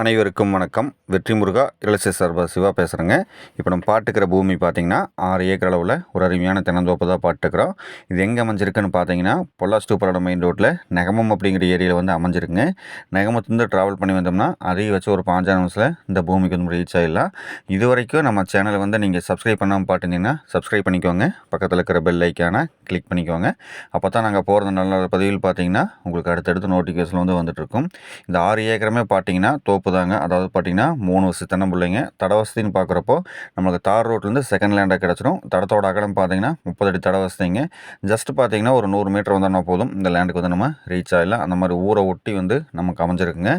அனைவருக்கும் வணக்கம். வெற்றி முருகா இளசி சார்பா சிவா பேசுகிறேங்க இப்போ நம்ம பாட்டுக்கிற பூமி பார்த்தீங்கன்னா ஆறு ஏக்கர் அளவில் ஒரு அருமையான தென்னந்தோப்பு தான் பாட்டுக்கிறோம். இது எங்கே அமைஞ்சிருக்குன்னு பார்த்தீங்கன்னா பொல்லாஸ் டூப்பரோட மெயின் ரோட்டில் நெகமம் அப்படிங்கிற ஏரியாவில் வந்து அமைஞ்சிருக்குங்க. நெகமத்துலேருந்து ட்ராவல் பண்ணி வந்தோம்னா அதையும் வச்சு ஒரு பாஞ்சாறு நிமிஷத்தில் இந்த பூமிக்கு வந்து ரீச் ஆகிடலாம் இது வரைக்கும் நம்ம சேனலை வந்து நீங்கள் சப்ஸ்கிரைப் பண்ணாமல் பார்த்துருந்தீங்கன்னா சப்ஸ்கிரைப் பண்ணிக்கோங்க. பக்கத்தில் இருக்கிற பெல் ஐக்கானை கிளிக் பண்ணிக்கோங்க. அப்போ தான் நாங்கள் போகிறது நல்ல நல்ல பதிவில் பார்த்தீங்கன்னா உங்களுக்கு அடுத்தடுத்து நோட்டிஃபிகேஷன் வந்து வந்துட்டுருக்கும் இந்த ஆறு ஏக்கரமே பார்த்தீங்கன்னா தோப்பு தாங்க அதாவது பார்த்தீங்கன்னா மூணு வசதி தென்னம்பிள்ளைங்க தட வசதின்னு பார்க்குறப்போ நம்மளுக்கு தார் ரோட்லேருந்து செகண்ட் லேண்டாக கிடச்சிடும் தடத்தோட அகலம் பார்த்தீங்கன்னா முப்பது அடி தட வசதிங்க ஜஸ்ட் பார்த்தீங்கன்னா ஒரு நூறு மீட்டர் வந்தோம்னா போதும். இந்த லேண்டுக்கு வந்து நம்ம ரீச் ஆகிடலாம் அந்த மாதிரி ஊரை ஒட்டி வந்து நமக்கு அமைஞ்சிருக்குங்க.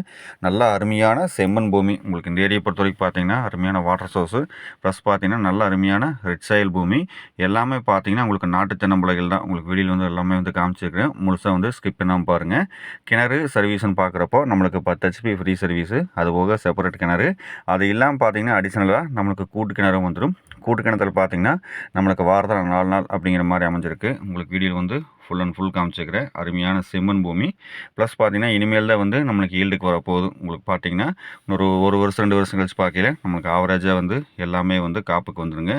நல்லா அருமையான செம்மண் பூமி. உங்களுக்கு இந்த ஏரியை பொறுத்த வரைக்கும் பார்த்தீங்கன்னா அருமையான வாட்டர் சோர்ஸு ப்ளஸ் பார்த்திங்கன்னா நல்ல அருமையான ரெட் சாயில் பூமி. எல்லாமே பார்த்தீங்கன்னா உங்களுக்கு நாட்டு தென்னம்பிள்ளைகள் தான். உங்களுக்கு வெளியில் வந்து எல்லாமே வந்து காமிச்சிருக்கிறேன். முழுசாக வந்து ஸ்கிப் பண்ணாமல் பாருங்கள் கிணறு சர்வீஸ்னு பார்க்குறப்போ நம்மளுக்கு பத்து ஹெச்பி ஃப்ரீ சர்வீஸு அது போக செப்பரேட் கிணறு. அது இல்லாமல் பார்த்தீங்கன்னா அடிஷ்னலாக நம்மளுக்கு கூட்டு கிணறும் வந்துடும் கூட்டு கிணத்துல பார்த்தீங்கன்னா நம்மளுக்கு வாரத்தில் நாலு நாள் அப்படிங்கிற மாதிரி அமைஞ்சிருக்கு. உங்களுக்கு வீடியோ வந்து ஃபுல் அண்ட் ஃபுல் காமிச்சிக்கிறேன். அருமையான செம்மன் பூமி. ப்ளஸ் பார்த்தீங்கன்னா இனிமேல் தான் வந்து நம்மளுக்கு ஈல்டுக்கு வரப்போகுது உங்களுக்கு பார்த்தீங்கன்னா ஒரு ஒரு வருஷம் ரெண்டு வருஷம் கழிச்சு பார்க்கல நம்மளுக்கு ஆவரேஜாக வந்து எல்லாமே வந்து காப்புக்கு வந்துடுங்க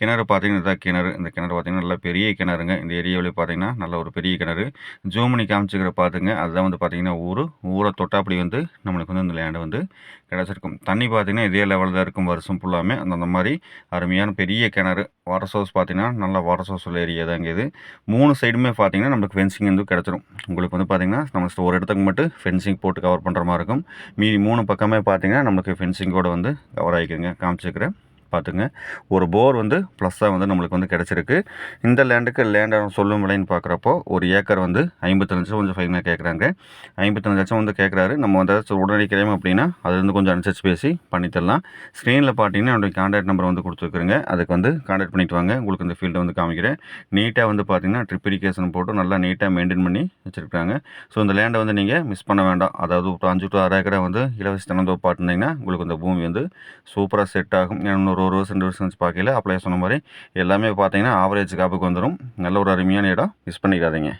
கிணறு பார்த்தீங்கன்னா இதான் கிணறு. இந்த கிணறு பார்த்தீங்கன்னா நல்லா பெரிய கிணறுங்க. இந்த ஏரியாவில் பார்த்தீங்கன்னா நல்ல ஒரு பெரிய கிணறு. ஜூம் பண்ணி காமிச்சிக்கிற பார்த்துங்க அதுதான் வந்து பார்த்தீங்கன்னா ஊர். ஊரை தொட்டாப்படி வந்து நம்மளுக்கு வந்து இந்த லேண்டை வந்து கிடச்சிருக்கும். தண்ணி பார்த்தீங்கன்னா இதே லெவலில் தான் இருக்கும் வருஷம் ஃபுல்லாமே அந்த மாதிரி அருமையான பெரிய கிணறு. வாட்டர் சோர்ஸ் பார்த்தீங்கன்னா நல்ல வாட்டர் சோர்ஸ் உள்ள ஏரியா தாங்க இது. மூணு சைடுமே பார்த்தீங்கன்னா நம்மளுக்கு ஃபென்சிங் வந்து கிடச்சிரும். உங்களுக்கு வந்து பார்த்தீங்கன்னா நம்ம ஒரு இடத்துக்கு மட்டும் ஃபென்சிங் போட்டு கவர் பண்ணுற மாதிரி இருக்கும். மீதி மூணு பக்கமே பார்த்தீங்கன்னா நம்மளுக்கு ஃபென்சிங்கோடு வந்து கவர் ஆகிக்குங்க காமிச்சிக்கிறேன். பார்த்துங்க ஒரு போர் வந்து ப்ளஸ்ஸாக வந்து நம்மளுக்கு வந்து கிடச்சிருக்கு. இந்த லேண்டுக்கு லேண்டை சொல்லும் விலைன்னு பார்க்குறப்போ ஒரு ஏக்கர் வந்து ஐம்பத்தஞ்சு லட்சம் கொஞ்சம் ஃபைனாக கேட்குறாங்க ஐம்பத்தஞ்சு லட்சம் வந்து கேட்குறாரு நம்ம வந்து உடனடி கிரையம் அப்படின்னா அதுலேருந்து கொஞ்சம் அனுசரிச்சு பேசி பண்ணித்தரலாம் ஸ்க்ரீனில் பார்த்தீங்கன்னா என்னுடைய கான்டாக்ட் நம்பர் வந்து கொடுத்துருக்குறேங்க. அதுக்கு வந்து கான்டாக்ட் பண்ணிட்டு வாங்க. உங்களுக்கு இந்த ஃபீல்டை வந்து காமிக்கிறேன். நீட்டாக வந்து பார்த்தீங்கன்னா ட்ரிப் இரிகேஷன் போட்டு நல்லா நீட்டாக மெயின்டைன் பண்ணி வச்சுருக்காங்க ஸோ இந்த லேண்டை வந்து நீங்கள் மிஸ் பண்ண வேண்டாம். அதாவது ஒரு அஞ்சு டு ஆறு ஏக்கரை வந்து இலவச தினந்தோப்பு பாட்டுனீங்கன்னா உங்களுக்கு இந்த பூமி வந்து சூப்பராக செட் ஆகும். இன்னொரு ஒரு வருஷம் ரெண்டு வருஷம் கழிச்சு பார்க்கல அப்ளை சொன்ன மாதிரி எல்லாமே பார்த்தீங்கன்னா ஆவரேஜ் காப்புக்கு வந்துடும் நல்ல ஒரு அருமையான இடம். மிஸ் பண்ணிக்காதீங்க